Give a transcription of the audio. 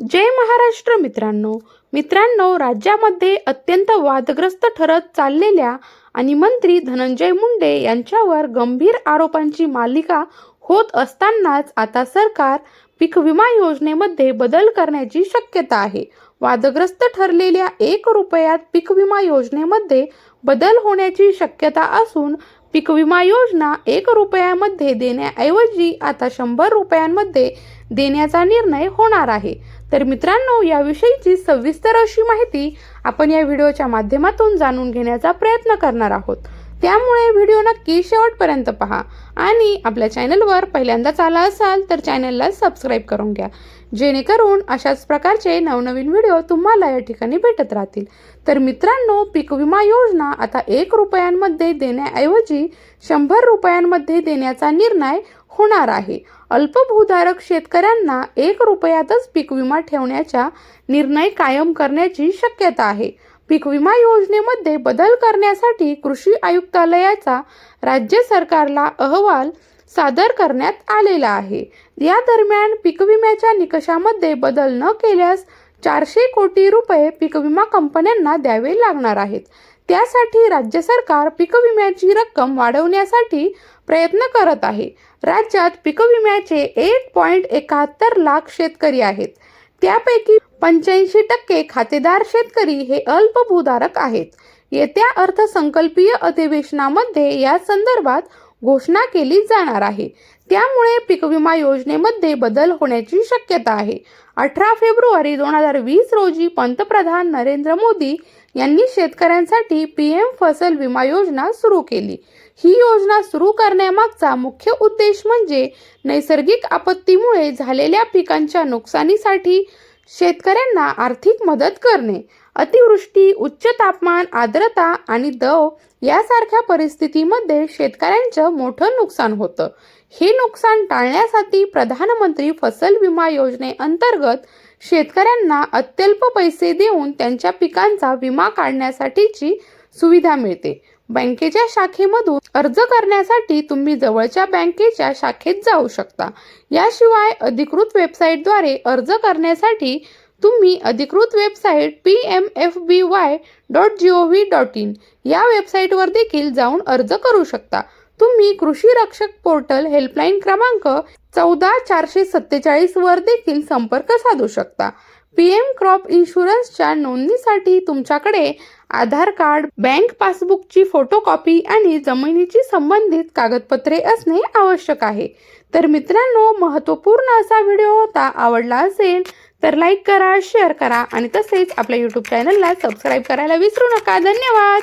जय महाराष्ट्र मित्रांनो. मित्रांनो राज्यामध्ये अत्यंत वादग्रस्त ठरत चाललेल्या आणि मंत्री धनंजय मुंडे यांच्यावर गंभीर आरोपांची मालिका होत असतानाच आता सरकार पीक विमा योजनेमध्ये बदल करण्याची शक्यता आहे. वादग्रस्त ठरलेल्या एक रुपयात पीक विमा योजनेमध्ये बदल होण्याची शक्यता असून पीक विमा योजना एक रुपयामध्ये देण्याऐवजी आता शंभर रुपयांमध्ये देण्याचा निर्णय होणार आहे. तर मित्रांनो याविषयीची सविस्तर अशी माहिती आपण या व्हिडिओच्या माध्यमातून जाणून घेण्याचा प्रयत्न करणार आहोत. त्यामुळे व्हिडिओ नक्की शेवटपर्यंत पहा आणि आपल्या चॅनलवर पहिल्यांदाच आला असाल तर चॅनलला सबस्क्राईब करून घ्या. जेणेकरून अशाच प्रकारचे नवनवीन व्हिडिओ तुम्हाला या ठिकाणी भेटत राहतील. तर मित्रांनो पीक विमा योजना आता एक रुपयांमध्ये देण्याऐवजी शंभर रुपयांमध्ये देण्याचा निर्णय होणार आहे. अल्पभूधारक शेतकऱ्यांना एक रुपयातच पीक विमा ठेवण्याचा निर्णय कायम करण्याची शक्यता आहे. पीक विमा योजनेमध्ये बदल करण्यासाठी कृषी आयुक्तालयाचा राज्य सरकारला अहवाल सादर करण्यात आलेला आहे. या दरम्यान पीक विम्याच्या निकषामध्ये बदल न केल्यास चारशे कोटी रुपये पीक विमा कंपन्यांना द्यावे लागणार आहेत. त्यासाठी राज्य सरकार पीक विम्याची रक्कम वाढवण्यासाठी प्रयत्न करत आहे. राज्यात पीक विम्याचे एक पॉईंट एकाहत्तर लाख शेतकरी आहेत. त्यापैकी पंच्याऐंशी टक्के खातेदार शेतकरी हे अल्पभूधारक आहेत. येत्या अर्थसंकल्पीय अधिवेशनामध्ये या संदर्भात घोषणा केली जाणार आहे. त्यामुळे पीक विमा योजनेमध्ये बदल होण्याची शक्यता आहे. अठरा फेब्रुवारी दोन हजार वीस रोजी पंतप्रधान नरेंद्र मोदी यांनी शेतकऱ्यांसाठी पी एम फसल विमा योजना सुरू केली. ही योजना सुरू करण्यामागचा मुख्य उद्देश म्हणजे नैसर्गिक आपत्तीमुळे झालेल्या पिकांच्या नुकसानीसाठी शेतकऱ्यांना आर्थिक मदत करणे अतिवृष्टी उच्च तापमान आर्द्रता आणि दव यासारख्या परिस्थितीमध्ये शेतकऱ्यांचं मोठं नुकसान होतं. हे नुकसान टाळण्यासाठी प्रधानमंत्री फसल विमा योजनेअंतर्गत शेतकऱ्यांना अत्यल्प पैसे देऊन त्यांच्या पिकांचा विमा काढण्यासाठीची सुविधा मिळते. बँकेच्या शाखेमधून अर्ज करण्यासाठी तुम्ही जवळच्या बँकेच्या शाखेत जाऊ शकता. याशिवाय अधिकृत वेबसाईटद्वारे अर्ज करण्यासाठी तुम्ही अधिकृत website P M F B Y dot G O V dot in या वेबसाईटवर देखील जाऊन अर्ज करू शकता. तुम्ही कृषी रक्षक पोर्टल हेल्पलाईन क्रमांक चौदा चारशे सत्तेचाळीसवर देखील संपर्क साधू शकता. पी एम क्रॉप इन्शुरन्सच्या नोंदणीसाठी तुमच्याकडे आधार कार्ड बँक पासबुकची फोटोकॉपी आणि जमिनीची संबंधित कागदपत्रे असणे आवश्यक आहे. तर मित्रांनो महत्त्वपूर्ण असा व्हिडिओ होता आवडला असेल तर लाईक करा शेअर करा आणि तसेच आपल्या यूट्यूब चॅनलला सबस्क्राईब करायला विसरू नका. धन्यवाद!